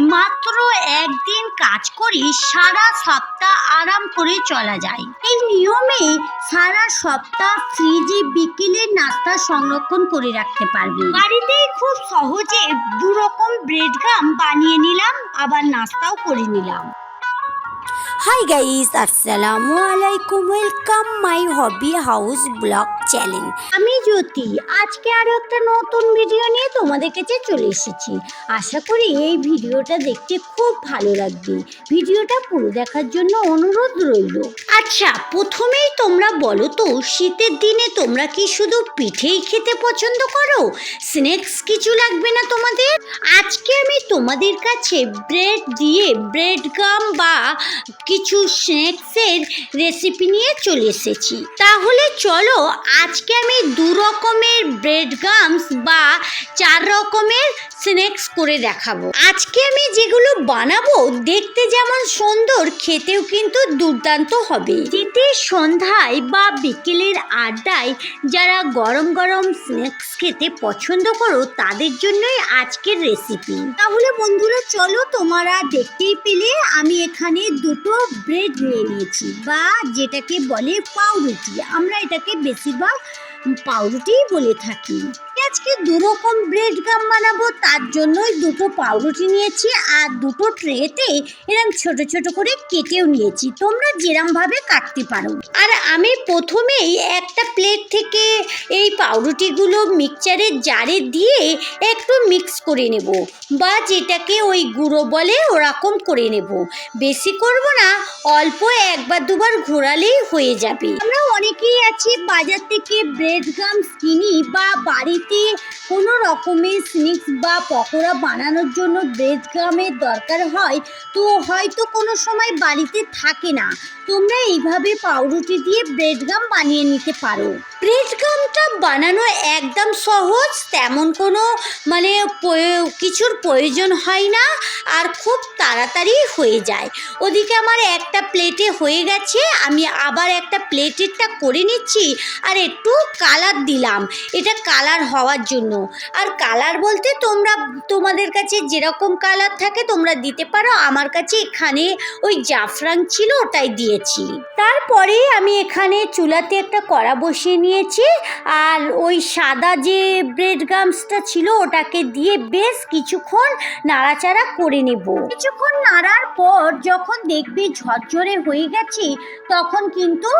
মাত্র একদিন কাজ করে সারা সপ্তাহ আরাম করে চলা যায়। এই নিয়মে সারা সপ্তাহ ফ্রিজে বিকেলের নাস্তা সংরক্ষণ করে রাখতে পারবে। বাড়িতেই খুব সহজে দু রকম ব্রেড গাম বানিয়ে নিলাম, আবার নাস্তাও করে নিলাম। হাই গাইস আসসালামু আলাইকুম welcome my hobby house vlog channel আমি জ্যোতি। আজকে আরও একটা নতুন ভিডিও নিয়ে তোমাদের কাছে চলে এসেছি। আশা করি এই ভিডিওটা দেখতে খুব ভালো লাগবে। ভিডিওটা পুরো দেখার জন্য অনুরোধ রইল। আচ্ছা প্রথমেই তোমরা বলো তো, শীতের দিনে তোমরা কি শুধু পিঠেই খেতে পছন্দ করো? স্ন্যাক্স কিছু লাগবে না তোমাদের? আজকে আমি তোমাদের কাছে ব্রেড দিয়ে ব্রেড গাম বা কিছু স্ন্যাক্সের রেসিপি নিয়ে চলে এসেছি। তাহলে চলো আজকে আমি দু রকমের ব্রেড গামস বা চার রকমের স্ন্যাক্স করে দেখাবো। আজকে আমি যেগুলো বানাবো, দেখতে যেমন সুন্দর, খেতেও কিন্তু দুর্দান্ত হবে। শীতের সন্ধ্যায় বা বিকেলের আড্ডায় যারা গরম গরম স্ন্যাক্স খেতে পছন্দ করো, তাদের জন্যই আজকের রেসিপি তাহলে বন্ধুরা, চলো তোমরা দেখতেই পেলে, আমি এখানে দুটো ব্রেড নিয়ে নিয়েছি, বা যেটাকে বলে পাউরুটি। আমরা এটাকে বেশিরভাগ পাউরুটিই বলে থাকি। আজকে দু রকম ব্রেড গাম বানাবো, তার জন্যই দুটো পাউরুটি নিয়েছি আর দুটো ট্রেতে এরকম ছোট ছোট করে কেটেও নিয়েছি। তোমরা যেরম ভাবে কাটতে পারো। আর আমি প্রথমেই একটা প্লেট থেকে এই পাউরুটিগুলো মিক্সচারের জারে দিয়ে একটু মিক্স করে নেব বা যেটাকে ওই গুঁড়ো বলে ওরকম করে নেব। বেশি করব না, অল্প একবার দুবার ঘোরালেই হয়ে যাবে। আমরা অনেকেই আছি বাজার থেকে ব্রেড গামস কিনি বা বাড়িতে কোনো রকমের স্ন্যাক্স বা পকোড়া বানানোর জন্য ব্রেডগামের দরকার হয়, তো হয়তো কোনো সময় বাড়িতে থাকে না। তোমরা এইভাবে পাউরুটি দিয়ে ব্রেড গাম বানিয়ে নিতে পারো। ব্রেড গামটা বানানো একদম সহজ, তেমন কোনো মানে কিছুর প্রয়োজন হয় না আর খুব তাড়াতাড়ি হয়ে যায়। ওদিকে আমার একটা প্লেটে হয়ে গেছে, আমি আবার একটা প্লেটেরটা করে নিচ্ছি আর একটু কালার দিলাম। এটা কালার হওয়ার জন্য। আর কালার বলতে তোমরা, তোমাদের কাছে যেরকম কালার থাকে তোমরা দিতে পারো। আমার কাছে এখানে ওই জাফরান ছিল, ওটাই দিয়েছি। তারপরে আমি এখানে চুলাতে একটা কড়া বসিয়ে নিয়েছি। আর ওই সাদা যে ব্রেড গামসটা ছিল, ওটাকে দিয়ে বেশ কিছুক্ষণ নাড়াচাড়া করে নেব। কিছুক্ষণ নাড়ার পর যখন দেখবি ঝরঝরে হয়ে গেছে, তখন কিন্তু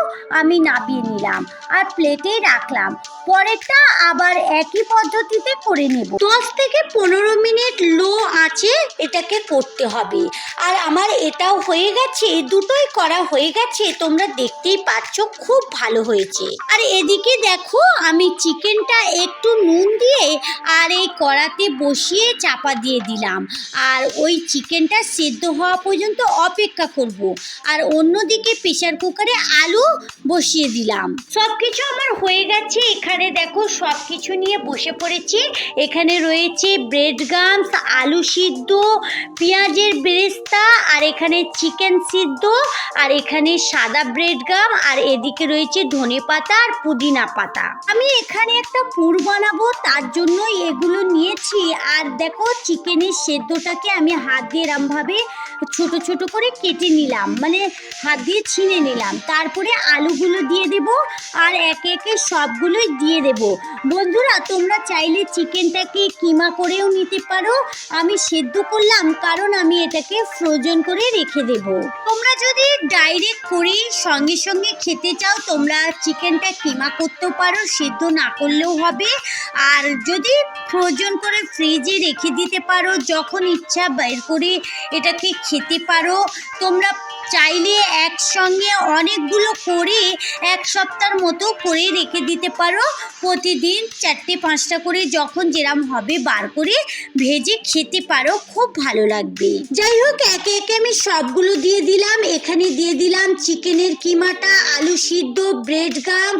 আমি নাবিয়ে নিলাম আর প্লেটেই রাখলাম। পরেরটা আবার একই পদ্ধতিতে করে নেব। দশ থেকে পনেরো মিনিট লো আছে এটাকে করতে হবে। আর আমার এটাও হয়ে গেছে দুটোই করা হয়ে গেছে, তোমরা দেখতেই পাচ্ছ, খুব ভালো হয়েছে। আর এদিকে দেখো আমি চিকেনটা একটু নুন দিয়ে আর এই কড়াতে বসিয়ে চাপা দিয়ে দিলাম। আর ওই চিকেনটা সেদ্ধ হওয়া পর্যন্ত অপেক্ষা করব। আর অন্যদিকে প্রেশার কুকারে আলু বসিয়ে দিলাম। সব কিছু আমার হয়ে গেছে। এখানে দেখো সব কিছু নিয়ে বসে পড়েছি। এখানে রয়েছে ব্রেড গামস আলু সিদ্ধ, পেঁয়াজের বেরেস্তা, আর এখানে চিকেন সিদ্ধ, আর এখানে সাদা ব্রেড গাম আর এদিকে রয়েছে ধনে পাতা আর পুদিনা পাতা। আমি এখানে একটা পুর বানাবো, তার জন্য এগুলো নিয়েছি। আর দেখো, চিকেনের সেদ্ধটাকে আমি হাত দিয়ে এরমভাবে ছোট ছোট করে কেটে নিলাম মানে হাত দিয়ে ছিঁড়ে নিলাম। তারপরে আলুগুলো দিয়ে দেব আর একে একে সবগুলোই দিয়ে দেব। বন্ধুরা, তোমরা চাইলে চিকেনটাকে কিমা করেও নিতে পারো। আমি সেদ্ধ করলাম, কারণ আমি এটাকে ফ্রোজন করে রেখে দেব। তোমরা যদি ডাইরেক্ট করি, সঙ্গে সঙ্গে খেতে চাও, তোমরা চিকেনটা কিমা করতেও পারো, সেদ্ধ না করলেও হবে। আর যদি ফ্রোজন করে ফ্রিজে রেখে দিতে পারো, যখন ইচ্ছা বের করে এটাকে খেতে পারো, তোমরা চাইলে একসঙ্গে অনেকগুলো করে এক সপ্তাহের মতো করে রেখে দিতে পারো। প্রতিদিন চারটে, পাঁচটা করে যখন যেরাম হবে বার করে ভেজে খেতে পারো, খুব ভালো লাগবে। যাই হোক, একে একে আমি সবগুলো দিয়ে দিলাম। এখানে দিয়ে দিলাম চিকেনের কিমাটা, আলু সিদ্ধ, ব্রেড গাম,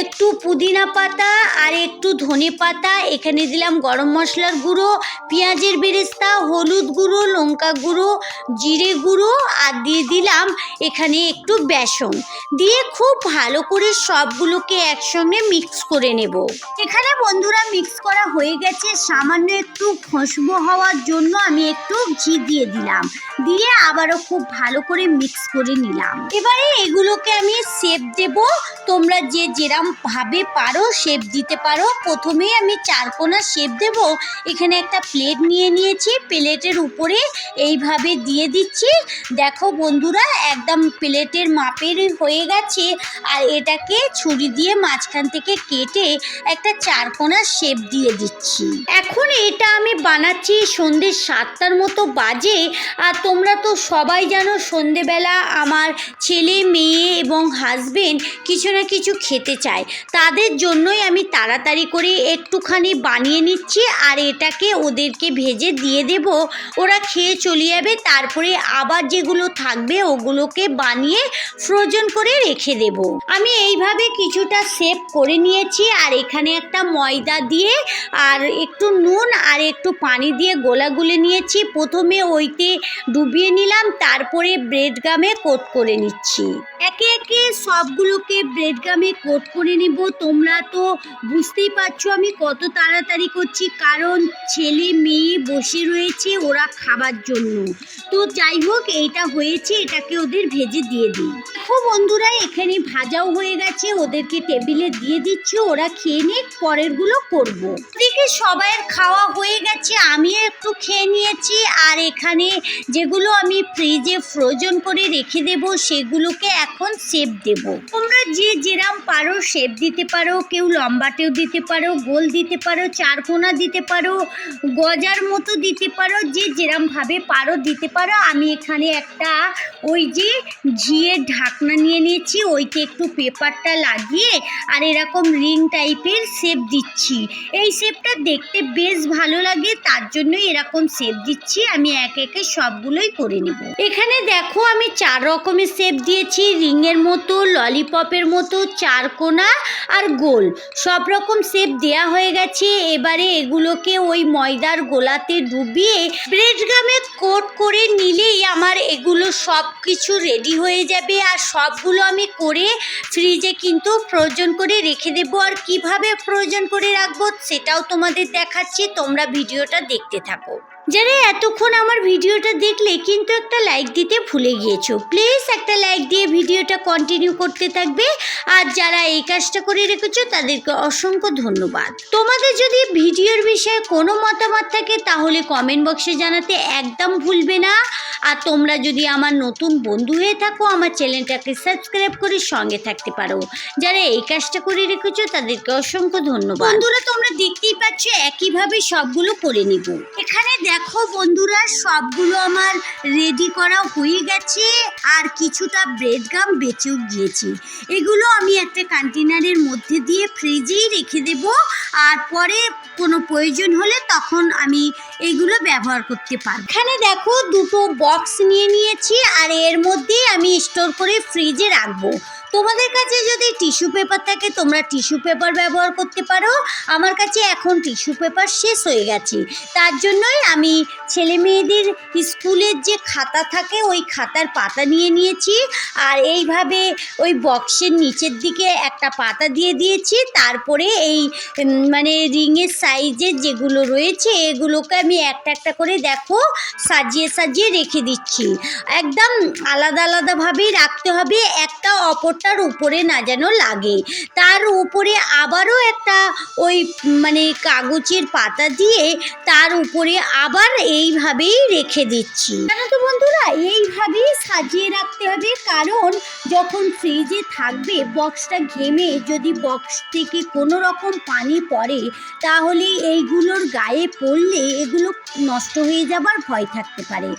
একটু পুদিনা পাতা আর একটু ধনে পাতা। এখানে দিলাম গরম মশলার গুঁড়ো, পেঁয়াজের বেরেস্তা, হলুদ গুঁড়ো, লঙ্কা গুঁড়ো, জিরে গুঁড়ো আর দিয়ে দিলাম দিলাম, এখানে একটু বেসন। দিয়ে খুব ভালো করে সবগুলোকে একসঙ্গে মিক্স করে নেব। এখানে বন্ধুরা মিক্স করা হয়ে গেছে। সামান্য একটু খুশবু হওয়ার জন্য আমি একটু ঘি দিয়ে দিলাম। দিয়ে আবারও খুব ভালো করে মিক্স করে নিলাম। এবারে এগুলোকে আমি শেপ দেব। তোমরা যে যেরাম ভাবে পারো শেপ দিতে পারো। প্রথমেই আমি চারকোনা শেপ দেব। এখানে একটা প্লেট নিয়ে নিয়েছি। প্লেটের উপরে এইভাবে দিয়ে দিচ্ছি। দেখো বন্ধুরা একদম প্লেটের মাপের হয়ে গেছে আর এটাকে ছুরি দিয়ে মাঝখান থেকে কেটে একটা চারকোনা শেপ দিয়ে দিচ্ছি। এখন এটা আমি বানাচ্ছি সন্ধ্যে সাতটার মতো বাজে আর তোমরা তো সবাই জানো সন্ধেবেলা আমার ছেলে, মেয়ে এবং হাজবেন্ড কিছু না কিছু খেতে চায়। তাদের জন্যই আমি তাড়াতাড়ি করে একটুখানি বানিয়ে নিচ্ছি আর এটাকে ওদেরকে ভেজে দিয়ে দেব। ওরা খেয়ে চলে যাবে, তারপরে আবার যেগুলো থাকবে ওগুলোকে বানিয়ে ফ্রোজন করে রেখে দেব। আমি এইভাবে কিছুটা সেভ করে নিয়েছি আর এখানে একটা ময়দা দিয়ে আর একটু নুন আর একটু পানি দিয়ে গোলা গুলে নিয়েছি। প্রথমে ওইতে ডুবিয়ে নিলাম, তারপরে ব্রেড গামে কোট করে নিচ্ছি। একে একে সবগুলোকে ব্রেড গামে কোট করে নিব। তোমরা তো বুঝতেই পারছ আমি কত তাড়াতাড়ি করছি, কারণ ছেলে মেয়ে বসে রয়েছে ওরা খাবার জন্য। তো যাই হোক, এইটা হয়েছে এটাকে ওদের ভেজে দিয়ে দিই। দেখো বন্ধুরা, এখানে ভাজাও হয়ে গেছে, ওদেরকে টেবিলে দিয়ে দিচ্ছি, ওরা খেয়ে নিয়ে পরেরগুলো করব। এদিকে সবাইয়ের খাওয়া হয়ে গেছে, আমিও একটু খেয়ে নিয়েছি, আর এখানে যেগুলো আমি ফ্রিজে ফ্রোজন করে রেখে দেব, সেগুলোকে এখন শেপ দেব। তোমরা যে যেরাম পারো শেপ দিতে পারো, কেউ লম্বাটেও দিতে পারো, গোল দিতে পারো, চারকোনা দিতে পারো, গজার মতো দিতে পারো, যে যেরাম ভাবে পারো দিতে পারো। আমি এখানে একটা ওই যে ঘিয়ের ঢাকনা নিয়ে নিয়েছি, ওইকে একটু পেপারটা লাগিয়ে আর এরকম রিং টাইপের শেপ দিচ্ছি। এই শেপটা দেখতে বেশ ভালো লাগে, তার জন্যই এরকম শেপ দিচ্ছি, আমি এক একে সবগুলোই করে নেব। এখানে দেখো আমি চার রকমের শেপ দিয়েছি, রিংয়ের মতো, ললিপপের মতো চারকোনা আর গোল। সব রকম শেপ দেয়া হয়ে গেছে, এবারে এগুলোকে ওই ময়দার গোলাতে ডুবিয়ে, ব্রেড গামে কোট করে নিলেই আমার এগুলো সব কিছু রেডি হয়ে যাবে আর সবগুলো আমি করে ফ্রিজে কিন্তু ফ্রোজন করে রেখে দেব। আর কীভাবে ফ্রোজন করে রাখব সেটাও তোমাদের দেখাচ্ছি। তোমরা ভিডিওটা দেখতে থাকো। যারা এতক্ষণ আমার ভিডিওটা দেখলে কিন্তু একটা লাইক দিতে ভুলে গিয়েছো। প্লিজ একটা লাইক দিয়ে ভিডিওটা কন্টিনিউ করতে থাকবে। আর যারা এই কাজটা করে রেখেছো, তাদেরকে অসংখ্য ধন্যবাদ। তোমাদের যদি ভিডিওর বিষয়ে কোনো মতামত থাকে, তাহলে কমেন্ট বক্সে জানাতে একদম ভুলবে না। আর তোমরা যদি আমার নতুন বন্ধু হয়ে থাকো, আমার চ্যানেলটাকে সাবস্ক্রাইব করে সঙ্গে থাকতে পারো। যারা এই কাজটা করে রেখেছো, তাদেরকে অসংখ্য ধন্যবাদ। বন্ধুরা, তোমরা দেখতেই পাচ্ছ, একইভাবে সবগুলো করে নিব। এখানে দেখো বন্ধুরা, সবগুলো আমার রেডি করা হয়ে গেছে। আর কিছুটা ব্রেড গাম বেঁচেও গিয়েছে। এগুলো আমি একটা কন্টেনারের মধ্যে দিয়ে ফ্রিজেই রেখে দেব। আর পরে কোনো প্রয়োজন হলে তখন আমি এইগুলো ব্যবহার করতে পারব। এখানে দেখো দুটো বক্স নিয়ে নিয়েছি। আর এর মধ্যেই আমি স্টোর করে ফ্রিজে রাখব। তোমাদের কাছে যদি টিস্যু পেপার থাকে, তোমরা টিস্যু পেপার ব্যবহার করতে পারো। আমার কাছে এখন টিস্যু পেপার শেষ হয়ে গেছে। তার জন্যই আমি ছেলে মেয়েদের স্কুলের যে খাতা থাকে, ওই খাতার পাতা নিয়ে নিয়েছি। আর এইভাবে ওই বক্সের নিচের দিকে একটা পাতা দিয়ে দিয়েছি। তারপরে এই মানে রিংয়ের সাইজের যেগুলো রয়েছে, এগুলোকে আমি একটা একটা করে দেখো, সাজিয়ে সাজিয়ে রেখে দিচ্ছি। একদম আলাদা আলাদাভাবেই রাখতে হবে। একটা অপরটার উপরে না যেন লাগে। তার উপরে আবারও একটা ওই মানে কাগজের পাতা দিয়ে তার উপরে আবার এইভাবেই রেখে দিচ্ছি। জানো তো বন্ধুরা, এইভাবেই সাজিয়ে রাখতে হবে। কারণ যখন ফ্রিজে থাকবে, বক্সটা ঘেমে যদি বক্স থেকে কোনো রকম পানি পড়ে, তাহলে এইগুলোর গায়ে পড়লে এগুলো নষ্ট হয়ে যাবার ভয় থাকতে পারে।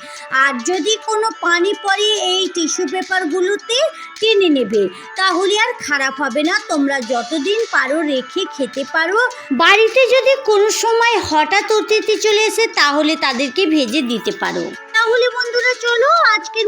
আর যদি কোনো পানি পড়ে, এই টিস্যু পেপারগুলোতে টেনে নেবে। তাহলে আর খারাপ হবে না। তোমরা যতদিন পারো রেখে খেতে পারো। বাড়িতে যদি কোনো সময় হঠাৎ অতিথি চলে এসে তাহলে তাদেরকে ভেজে দিতে পারো। তাহলে বন্ধুরা, চলো আজকের